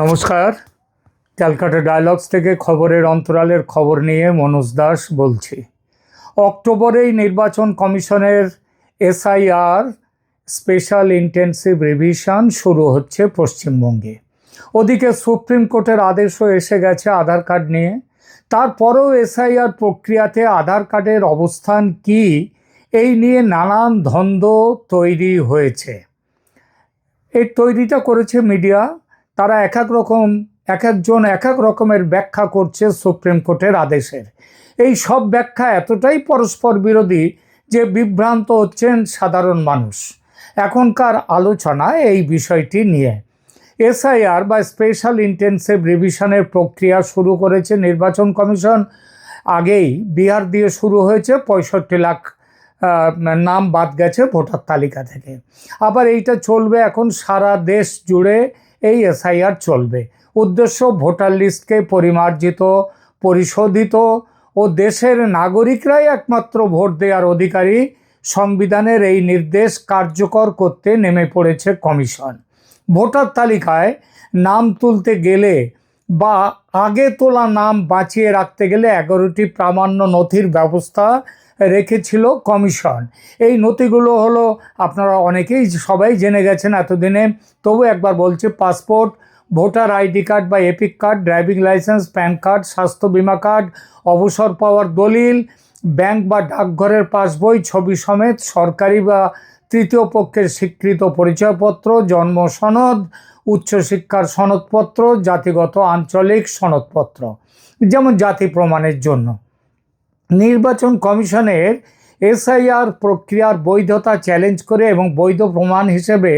নমস্কার। ক্যালকাটা ডায়ালগস থেকে খবরের অন্তরালের খবর নিয়ে মনোজ দাস বলছি। অক্টোবরেই নির্বাচন কমিশনের এসআইআর স্পেশাল ইন্টেন্সিভ রিভিশন শুরু হচ্ছে পশ্চিমবঙ্গে। ওদিকে সুপ্রিম কোর্টের আদেশও এসে গেছে আধার কার্ড নিয়ে। তারপরেও এসআইআর প্রক্রিয়াতে আধার কার্ডের অবস্থান কি, এই নিয়ে নানান ধন্দ তৈরি হয়েছে। এই তৈরিটা করেছে মিডিয়া। তারা এক এক রকম এক একজন এক এক রকমের ব্যাখ্যা করছে সুপ্রিম কোর্টের আদেশের। এই সব ব্যাখ্যা এতটাই পরস্পর বিরোধী যে বিভ্রান্ত হচ্ছেন সাধারণ মানুষ। এখনকার আলোচনা এই বিষয়টি নিয়ে। এসআইআর বা স্পেশাল ইন্টেন্সিভ রিভিশনের প্রক্রিয়া শুরু করেছে নির্বাচন কমিশন। আগেই বিহার দিয়ে শুরু হয়েছে, পঁয়ষট্টি লাখ নাম বাদ গেছে ভোটার তালিকা থেকে। আবার এইটা চলবে এখন সারা দেশ জুড়ে। এই এসআইআর চলবে। উদ্দেশ্য ভোটার লিস্টকে পরিমার্জিত, পরিশোধিত ও দেশের নাগরিকরাই একমাত্র ভোট দেওয়ার অধিকারী। সংবিধানের এই নির্দেশ কার্যকর করতে নেমে পড়েছে কমিশন। ভোটার তালিকায় নাম তুলতে গেলে বা আগে তোলা নাম বাঁচিয়ে রাখতে গেলে এগারোটি প্রামাণ্য নথির ব্যবস্থা রেখেছিল কমিশন। এই নথিগুলো হলো, আপনারা অনেকেই সবাই জেনে গেছেন এতদিনে, তবু একবার বলছি, পাসপোর্ট, ভোটার আইডি কার্ড বা EPIC card, driving licence, PAN card, স্বাস্থ্য বিমা কার্ড, অবসর পাওয়ার দলিল, ব্যাংক বা ডাকঘরের পাসবই, ছবি সমেত সরকারি বা তৃতীয় পক্ষের স্বীকৃত পরিচয়পত্র, জন্ম সনদ, উচ্চশিক্ষার সনদপত্র, জাতিগত আঞ্চলিক সনদপত্র, যেমন জাতি প্রমাণের জন্য। নির্বাচন কমিশনের এসআইআর প্রক্রিয়ার বৈধতা চ্যালেঞ্জ করে এবং বৈধ প্রমাণ হিসেবে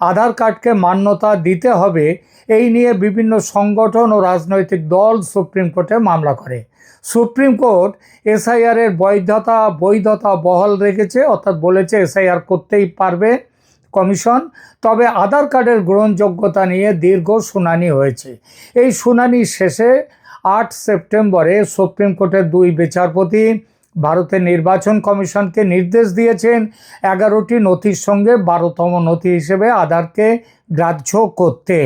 আধার কার্ডকে মান্যতা দিতে হবে। এই নিয়ে বিভিন্ন সংগঠন ও রাজনৈতিক দল সুপ্রিম কোর্টে মামলা করে। সুপ্রিম কোর্ট এসআইআর এর বৈধতা বৈধতা বহাল রেখেছে, অর্থাৎ বলেছে এসআইআর করতেই পারবে কমিশন। তবে আধার কার্ডের গ্রহণযোগ্যতা নিয়ে দীর্ঘ শুনানি হয়েছে। এই শুনানি শেষে আট সেপ্টেম্বরে সুপ্রিম কোর্টের দুই বিচারপতি ভারতের নির্বাচন কমিশনকে নির্দেশ দিয়েছেন এগারোটি নথির সঙ্গে বারোতম নথি হিসেবে আধারকে গ্রাহ্য করতে।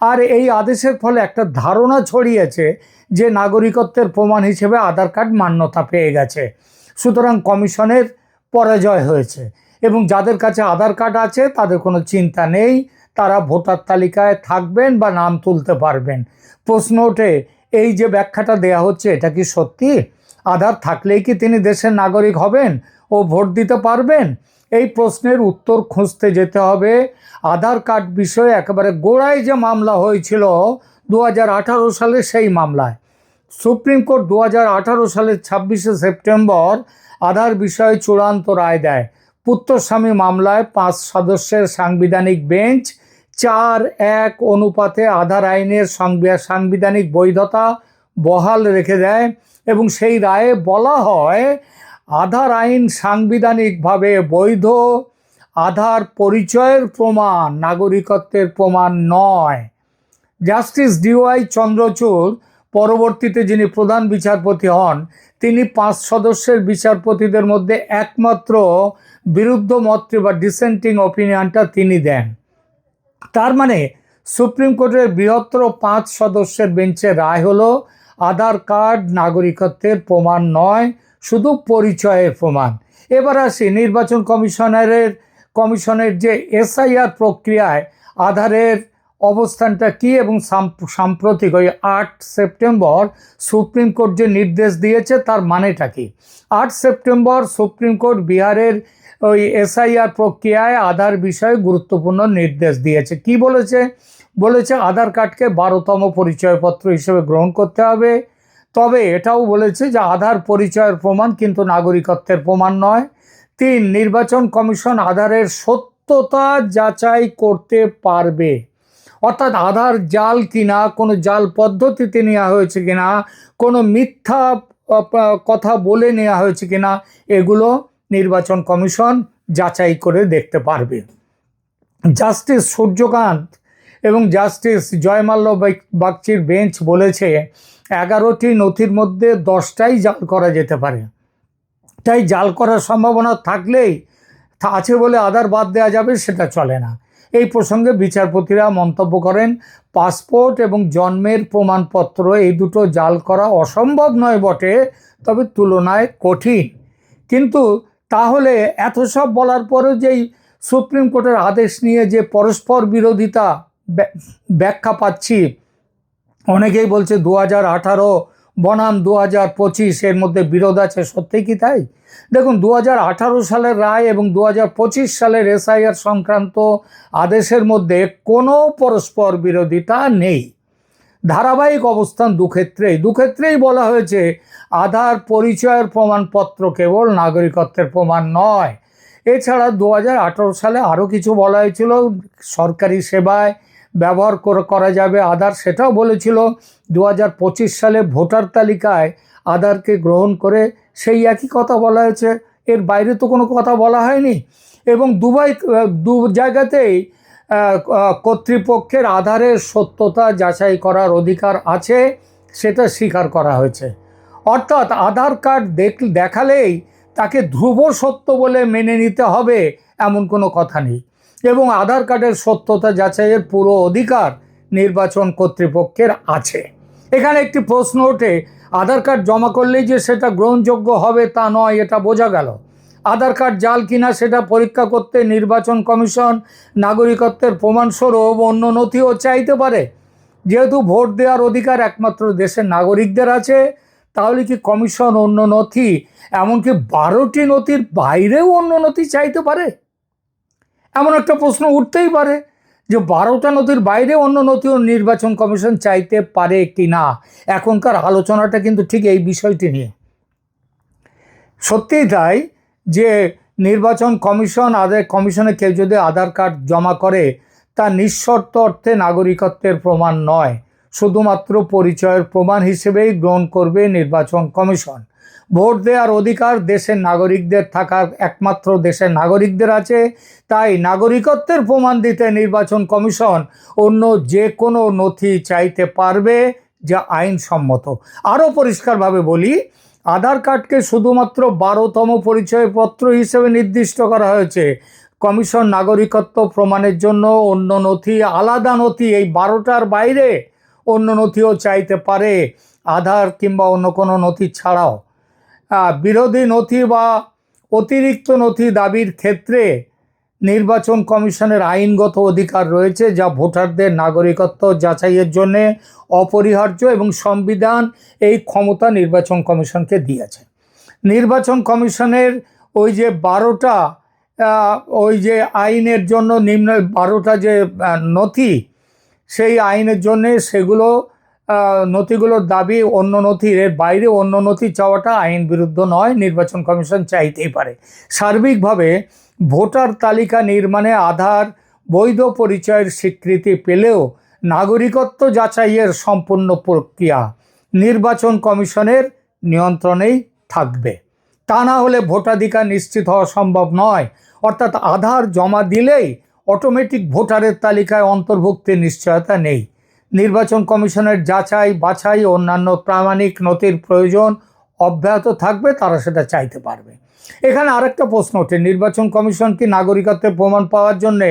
আর এই আদেশের ফলে একটা ধারণা ছড়িয়েছে যে নাগরিকত্বের প্রমাণ হিসেবে আধার কার্ড মান্যতা পেয়ে গেছে। সুতরাং কমিশনের পরাজয় হয়েছে এবং যাদের কাছে আধার কার্ড আছে, তাদের কোনো চিন্তা নেই। তারা ভোটার তালিকায় থাকবেন বা নাম তুলতে পারবেন। প্রশ্ন ওঠে, এই যে ব্যাখ্যাটা দেয়া হচ্ছে, এটা কি সত্যি? আধার থাকলেই কি তিনি দেশের নাগরিক হবেন ও ভোট দিতে পারবেন? এই প্রশ্নের উত্তর খুঁজতে যেতে হবে। আধার কার্ড বিষয়ে একেবারে গোড়ায় যে মামলা হয়েছিল দু হাজার সালে সেই মামলায়। সুপ্রিম কোর্ট দু হাজার আঠারো সালের ছাব্বিশে সেপ্টেম্বর আধার বিষয়ে চূড়ান্ত রায় দেয়। পুত্রস্বামী মামলায় পাঁচ সদস্যের সাংবিধানিক বেঞ্চ, চার এক অনুপাতে আধার আইনের সাংবিধানিক বৈধতা বহাল রেখে দেয়। এবং সেই রায়ে বলা হয়, আধার আইন সাংবিধানিকভাবে বৈধ, আধার পরিচয়ের প্রমাণ, নাগরিকত্বের প্রমাণ নয়। জাস্টিস ডিওয়াই চন্দ্রচূড়, পরবর্তীতে যিনি প্রধান বিচারপতি হন, তিনি পাঁচ সদস্যের বিচারপতিদের মধ্যে একমাত্র বিরুদ্ধ মতটি বা ডিসেন্টিং অপিনিয়নটা তিনি দেন। তার মানে সুপ্রিম কোর্টের বৃহত্তর পাঁচ সদস্যের বেঞ্চের রায় হলো আধার কার্ড, নাগরিকত্বের প্রমাণ নয়, শুধু পরিচয়ের প্রমাণ। এবার আসি নির্বাচন কমিশনারের, কমিশনের যে এসআইআর প্রক্রিয়ায় আধারের অবস্থানটা কী এবং সাম- সাম্প্রতিক ওই আট সেপ্টেম্বর সুপ্রিম কোর্ট যে নির্দেশ দিয়েছে তার মানেটা কি? আট সেপ্টেম্বর সুপ্রিম কোর্ট বিহারের ওই এসআইআর প্রক্রিয়ায় আধার বিষয়ে গুরুত্বপূর্ণ নির্দেশ দিয়েছে। কি বলেছে? বলেছে আধার কার্ডকে বারোতম পরিচয়পত্র হিসেবে গ্রহণ করতে হবে। তবে এটাও বলেছে যে আধার পরিচয়ের প্রমাণ কিন্তু নাগরিকত্বের প্রমাণ নয়। তিন, নির্বাচন কমিশন আধারের সত্যতা যাচাই করতে পারবে। অর্থাৎ আধার জাল কিনা, কোনো জাল পদ্ধতিতে নেওয়া হয়েছে কিনা, কোনো মিথ্যা কথা বলে নেওয়া হয়েছে কিনা, এগুলো নির্বাচন কমিশন যাচাই করে দেখতে পারবে। জাস্টিস সূর্যকান্ত এবং জাস্টিস জয়মাল্য বাগ- বাগচির বেঞ্চ বলেছে, এগারোটি নথির মধ্যে দশটাই জাল করা যেতে পারে। তাই জাল করার সম্ভাবনা থাকলেই আছে বলে আধার বাদ দেওয়া যাবে, সেটা চলে না। এই প্রসঙ্গে বিচারপতিরা মন্তব্য করেন, পাসপোর্ট এবং জন্মের প্রমাণপত্র এই দুটো জাল করা অসম্ভব নয় বটে, তবে তুলনায় কঠিন। কিন্তু তাহলে এত সব বলার পরেও যেই সুপ্রিম কোর্টের আদেশ নিয়ে যে পরস্পর বিরোধিতা ব্যাখ্যা পাচ্ছি। অনেকেই বলছে দু হাজার আঠারো, বনাম দু হাজার পঁচিশ, এর মধ্যে বিরোধ আছে। সত্যি কি তাই? দেখুন দু হাজার আঠারো সালের রায় এবং দু হাজার পঁচিশ সালের এসআইআর সংক্রান্ত আদেশের মধ্যে কোনো পরস্পর বিরোধিতা নেই। ধারাবাহিক অবস্থান দুক্ষেত্রেই। দুক্ষেত্রেই বলা হয়েছে, আধার পরিচয়ের প্রমাণপত্র কেবল নাগরিকত্বের প্রমাণ নয়। এছাড়া দু হাজার আঠেরো সালে আরও কিছু বলা হয়েছিল, সরকারি সেবায় ব্যবহার করা যাবে। আধার সেটাও বলেছিল দু হাজার পঁচিশ সালে ভোটার তালিকায় আধারকে গ্রহণ করে সেই একই কথা বলা হয়েছে। এর বাইরে তো কোনো কথা বলা হয়নি। এবং দুবাই, দু জায়গাতেই কর্তৃপক্ষের আধারের সত্যতা যাচাই করার অধিকার আছে, সেটা স্বীকার করা হয়েছে। অর্থাৎ আধার কার্ড দেখ দেখালেই তাকে ধ্রুব সত্য বলে মেনে নিতে হবে, এমন কোনো কথা নেই। এবং আধার কার্ডের সত্যতা যাচাইয়ের পুরো অধিকার নির্বাচন কর্তৃপক্ষের আছে। এখানে একটি প্রশ্ন ওঠে, আধার কার্ড জমা করলেই যে সেটা গ্রহণযোগ্য হবে তা নয়, এটা বোঝা গেল। আধার কার্ড জাল কিনা সেটা পরীক্ষা করতে নির্বাচন কমিশন নাগরিকত্বের প্রমাণস্বরূপ অন্য নথিও চাইতে পারে। যেহেতু ভোট দেওয়ার অধিকার একমাত্র দেশের নাগরিকদের আছে, তাহলে কি কমিশন অন্য নথি, এমনকি বারোটি নথির বাইরেও অন্য নথি চাইতে পারে? এমন একটা প্রশ্ন উঠতেই পারে যে বারোটা নথির বাইরে অন্য নথিও নির্বাচন কমিশন চাইতে পারে কি না? এখনকার আলোচনাটা কিন্তু ঠিক এই বিষয়টি নিয়ে। সত্যিই তাই যে নির্বাচন কমিশন আদায় কমিশনে কেউ যদি আধার কার্ড জমা করে, তা নিঃশর্ত অর্থে নাগরিকত্বের প্রমাণ নয়। শুধুমাত্র পরিচয়ের প্রমাণ হিসেবেই গ্রহণ করবে নির্বাচন কমিশন। ভোট দেওয়ার অধিকার দেশের নাগরিকদের থাকার একমাত্র দেশের নাগরিকদের আছে। তাই নাগরিকত্বের প্রমাণ দিতে নির্বাচন কমিশন অন্য যে কোনো নথি চাইতে পারবে যা আইনসম্মত। আরও পরিষ্কারভাবে বলি, আধার কার্ডকে শুধুমাত্র বারোতম পরিচয়পত্র হিসেবে নির্দিষ্ট করা হয়েছে। কমিশন নাগরিকত্ব প্রমাণের জন্য অন্য নথি, আলাদা নথি এই বারোটার বাইরে অন্য নথিও চাইতে পারে। আধার কিংবা অন্য কোনো নথি ছাড়াও। বিরোধী নথি বা অতিরিক্ত নথি দাবির ক্ষেত্রে নির্বাচন কমিশনের আইনগত অধিকার রয়েছে যা ভোটারদের নাগরিকত্ব যাচাইয়ের জন্য অপরিহার্য এবং সংবিধান এই ক্ষমতা নির্বাচন কমিশনকে দিয়েছে। নির্বাচন কমিশনের ওই যে বারোটা ওই যে আইনের জন্য নিম্ন বারোটা যে নথি, সেই আইনের জন্যে সেগুলো নথিগুলোর দাবি অন্য নথির, এর বাইরে অন্য নথি চাওয়াটা আইন বিরুদ্ধ নয়, নির্বাচন কমিশন চাইতেই পারে। সার্বিকভাবে ভোটার তালিকা নির্মাণে আধার, বৈধ পরিচয়ের স্বীকৃতি পেলেও নাগরিকত্ব যাচাইয়ের সম্পূর্ণ প্রক্রিয়া নির্বাচন কমিশনের নিয়ন্ত্রণেই থাকবে। তা না হলে ভোটাধিকার নিশ্চিত হওয়া সম্ভব নয়, অর্থাৎ আধার জমা দিলেই অটোমেটিক ভোটারের তালিকায় অন্তর্ভুক্তির নিশ্চয়তা নেই। নির্বাচন কমিশনের যাচাই বাছাই অন্যান্য প্রামাণিক নথির প্রয়োজন অব্যাহত থাকবে, তারা সেটা চাইতে পারবে। এখানে আরেকটা প্রশ্ন ওঠে, নির্বাচন কমিশন কি নাগরিকত্বের প্রমাণ পাওয়ার জন্যে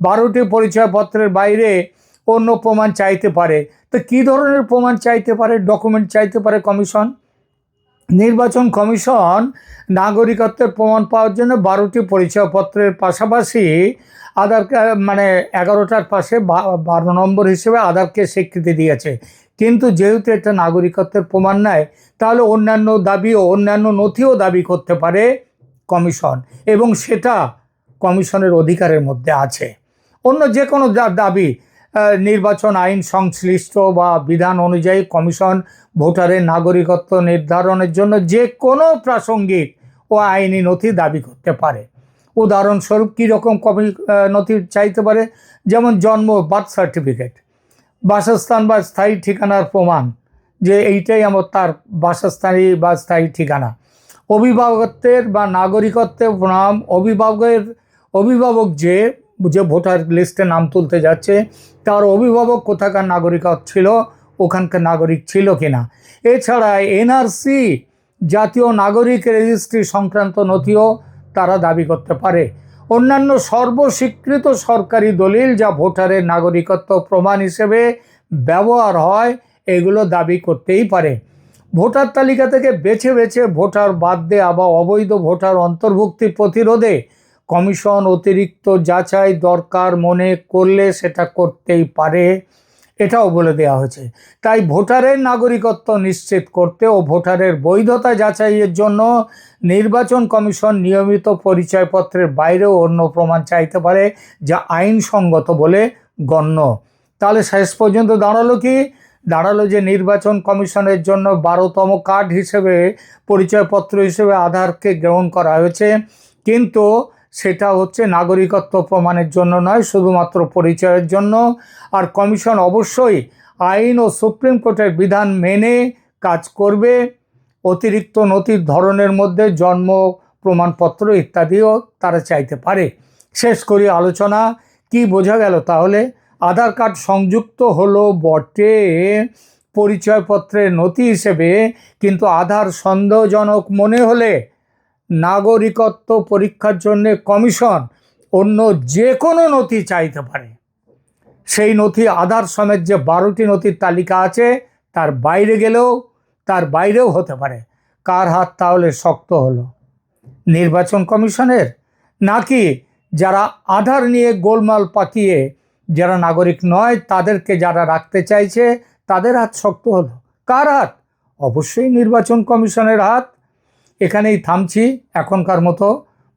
বারোটি পরিচয়পত্রের বাইরে অন্য প্রমাণ চাইতে পারে? তো কী ধরনের প্রমাণ চাইতে পারে, ডকুমেন্ট চাইতে পারে কমিশন? নির্বাচন কমিশন নাগরিকত্বের প্রমাণ পাওয়ার জন্য বারোটি পরিচয়পত্রের পাশাপাশি আধার মানে এগারোটার পাশে বারো নম্বর হিসেবে আধারকে স্বীকৃতি দিয়েছে। কিন্তু যেহেতু এটা নাগরিকত্বের প্রমাণ নেয় তাহলে অন্যান্য দাবি ও অন্যান্য নথিও দাবি করতে পারে কমিশন এবং সেটা কমিশনের অধিকারের মধ্যে আছে। অন্য যে কোনো দাবি নির্বাচন আইন সংশ্লিষ্ট বা বিধান অনুযায়ী কমিশন ভোটারের নাগরিকত্ব নির্ধারণের জন্য যে কোনো প্রাসঙ্গিক ও আইনি নথি দাবি করতে পারে। উদাহরণস্বরূপ কীরকম কমি নথি চাইতে পারে? যেমন জন্ম, বার্থ সার্টিফিকেট। বাসস্থান বা স্থায়ী ঠিকানার প্রমাণ, যে এইটাই আমার তার বাসস্থানী বা স্থায়ী ঠিকানা। অভিভাবকত্বের বা নাগরিকত্বের নাম অভিভাবকের, অভিভাবক যে যে ভোটার লিস্টে নাম তুলতে যাচ্ছে, তার অভিভাবক কোথাকার নাগরিকত্ব ছিল, ওখানকার নাগরিক ছিল কিনা। এছাড়া এনআরসি জাতীয় নাগরিক রেজিস্ট্রি সংক্রান্ত নথিও তারা দাবি করতে পারে। অন্যান্য সর্বস্বীকৃত সরকারি দলিল যা ভোটারের নাগরিকত্ব প্রমাণ হিসেবে ব্যবহার হয়, এগুলো দাবি করতেই পারে। ভোটার তালিকা থেকে বেছে বেছে ভোটার বাদ দেওয়া বা অবৈধ ভোটার অন্তর্ভুক্তি প্রতিরোধে কমিশন অতিরিক্ত যাচাই দরকার মনে করলে সেটা করতেই পারে, এটাও বলে দেওয়া হয়েছে। তাই ভোটারের নাগরিকত্ব নিশ্চিত করতে ও ভোটারের বৈধতা যাচাইয়ের জন্য নির্বাচন কমিশন নিয়মিত পরিচয়পত্রের বাইরেও অন্য প্রমাণ চাইতে পারে, যা আইনসঙ্গত বলে গণ্য। তাহলে শেষ পর্যন্ত দাঁড়াল কি? দাঁড়াল যে নির্বাচন কমিশনের জন্য বারোতম কার্ড হিসেবে পরিচয়পত্র হিসেবে আধারকে গ্রহণ করা হয়েছে, কিন্তু সেটা হচ্ছে নাগরিকত্ব প্রমাণের জন্য নয়, শুধুমাত্র পরিচয়ের জন্য। আর কমিশন অবশ্যই আইন ও সুপ্রিম কোর্টের বিধান মেনে কাজ করবে। অতিরিক্ত নথির ধরনের মধ্যে জন্ম, প্রমাণপত্র ইত্যাদিও তারা চাইতে পারে। শেষ করি আলোচনা। কি বোঝা গেল তাহলে? আধার কার্ড সংযুক্ত হলো বটে। পরিচয়পত্রের নথি হিসেবে, কিন্তু আধার সন্দেহজনক মনে হলে নাগরিকত্ব পরীক্ষার জন্য কমিশন অন্য যে কোনো নথি চাইতে পারে। সেই নথি আধার সমেত যে বারোটি নথির তালিকা আছে, তার বাইরে গেলেও, তার বাইরেও হতে পারে। কার হাত তাহলে শক্ত হলো? নির্বাচন কমিশনের? নাকি যারা আধার নিয়ে গোলমাল পাকিয়ে যারা নাগরিক নয়, তাদেরকে যারা রাখতে চাইছে, তাদের হাত শক্ত হলো? কার হাত? অবশ্যই নির্বাচন কমিশনের হাত। এখানেই থামছি। এখনকার মতো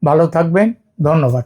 ভালো থাকবেন। ধন্যবাদ।